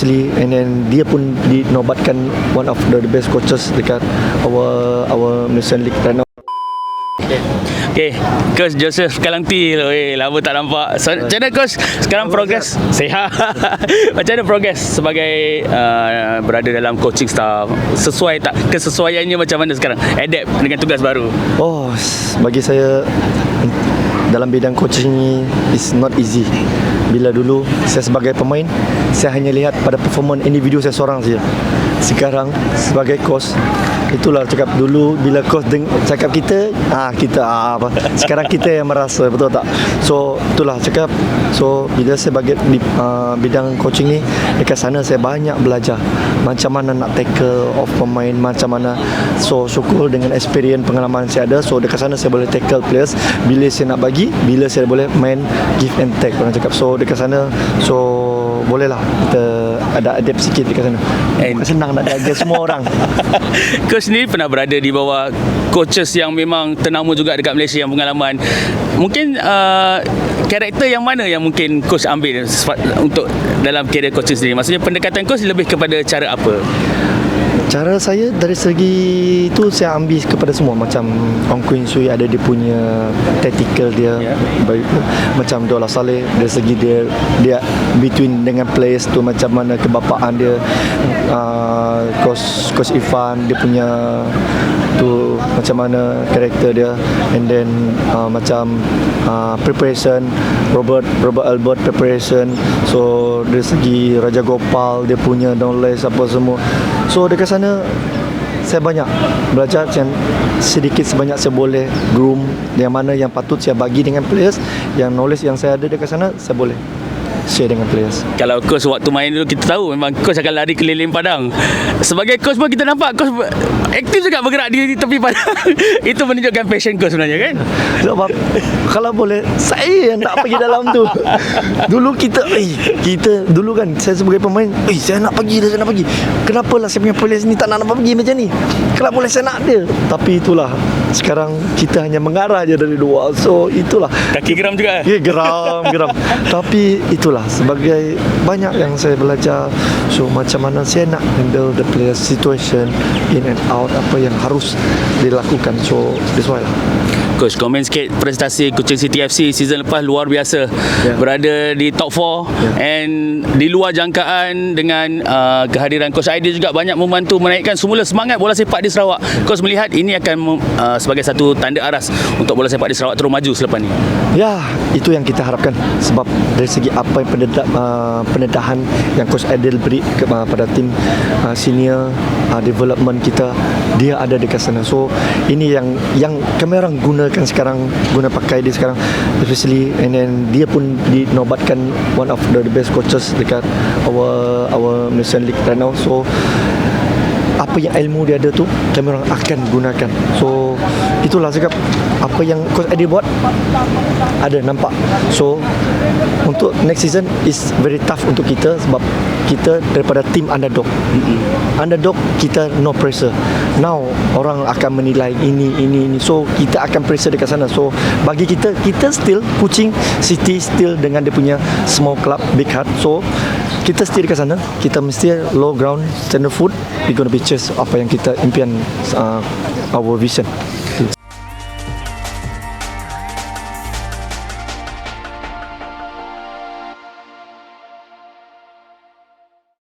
especially and then dia pun dinobatkan one of the best coaches dekat our our Malaysian League. Right now Okay, Coach Joseph Kalangti Eh, lama tak nampak. So, Macam mana Coach? Sekarang progress Sehat? Macam mana progress Sebagai uh, Berada dalam coaching staff? Sesuai tak? Kesesuaiannya macam mana sekarang? Adapt dengan tugas baru. Oh, bagi saya dalam bidang coaching ni is not easy. Bila dulu saya sebagai pemain, saya hanya lihat pada performance individu saya seorang saja. Sekarang sebagai coach, itulah cakap dulu bila coach deng cakap kita, ah kita ah, apa. Sekarang kita yang merasa betul tak? So itulah cakap. So bila saya bagi di uh, bidang coaching ni dekat sana saya banyak belajar macam mana nak tackle off pemain, macam mana so syukur dengan experience pengalaman saya ada. So dekat sana saya boleh tackle players bila saya nak bagi, bila saya boleh main give and take orang cakap. So dekat sana so bolehlah kita ada adapt sikit dekat sana. And- Bukan senang nak jaga semua orang. Coach ni pernah berada di bawah coaches yang memang ternama juga dekat Malaysia yang pengalaman. Mungkin uh, karakter yang mana yang mungkin coach ambil untuk dalam career coaching sendiri? Maksudnya pendekatan coach lebih kepada cara apa? Cara saya dari segi itu saya ambil kepada semua. Macam Ong Queen Sui ada dia punya tactical dia baik macam Dola Saleh dari segi dia dia between dengan players tu macam mana kebapaan dia. Uh, coach coach Irfan dia punya tu macam mana karakter dia. And then uh, macam uh, preparation Robert Robert Albert preparation. So dari segi Raja Gopal dia punya knowledge apa semua so dekat sana saya banyak belajar yang sedikit sebanyak saya boleh groom. Yang mana yang patut saya bagi dengan players yang knowledge yang saya ada dekat sana saya boleh share dengan players Kalau coach waktu main dulu kita tahu memang coach akan lari keliling padang. Sebagai coach pun kita nampak coach aktif juga bergerak di, tepi padang. Itu menunjukkan passion coach sebenarnya kan? Sebab kalau boleh saya yang nak pergi dalam tu. Dulu kita eh kita dulu kan saya sebagai pemain, eh saya nak pergi dah saya nak pergi. Kenapa lah saya punya players ni tak nak nak pergi macam ni? Kalau boleh saya nak dia. Tapi itulah sekarang kita hanya mengarah je dari luar. So itulah. Kaki geram juga. Ya geram geram. Tapi itulah. Sebagai Banyak yang saya belajar So macam mana saya nak Handle the player situation In and out Apa yang harus Dilakukan. So that's why lah Coach, komen sikit prestasi Kuching City FC season lepas luar biasa. Ya. Berada di top 4 and di luar jangkaan dengan uh, kehadiran Coach Aidil juga banyak membantu menaikkan semula semangat bola sepak di Sarawak. Coach melihat ini akan uh, sebagai satu tanda aras untuk bola sepak di Sarawak terus maju selepas ni. Ya, itu yang kita harapkan sebab dari segi apa yang pendedah, uh, pendedahan yang Coach Adil beri kepada tim uh, senior uh, development kita, dia ada dekat sana. So ini yang yang kami orang gunakan sekarang, guna pakai dia sekarang, especially and then dia pun dinobatkan one of the best coaches dekat our our Malaysian League right now. So apa yang ilmu dia ada tu kami orang akan gunakan so itulah cakap apa yang coach Adi buat ada nampak so untuk next season is very tough untuk kita sebab kita daripada tim underdog. Underdog kita no pressure. Now orang akan menilai ini ini ini. So kita akan pressure dekat sana. So bagi kita kita still Kuching City still dengan dia punya small club big heart. So kita still dekat sana. Kita mesti low ground standard foot we gonna be chase apa yang kita impian uh, our vision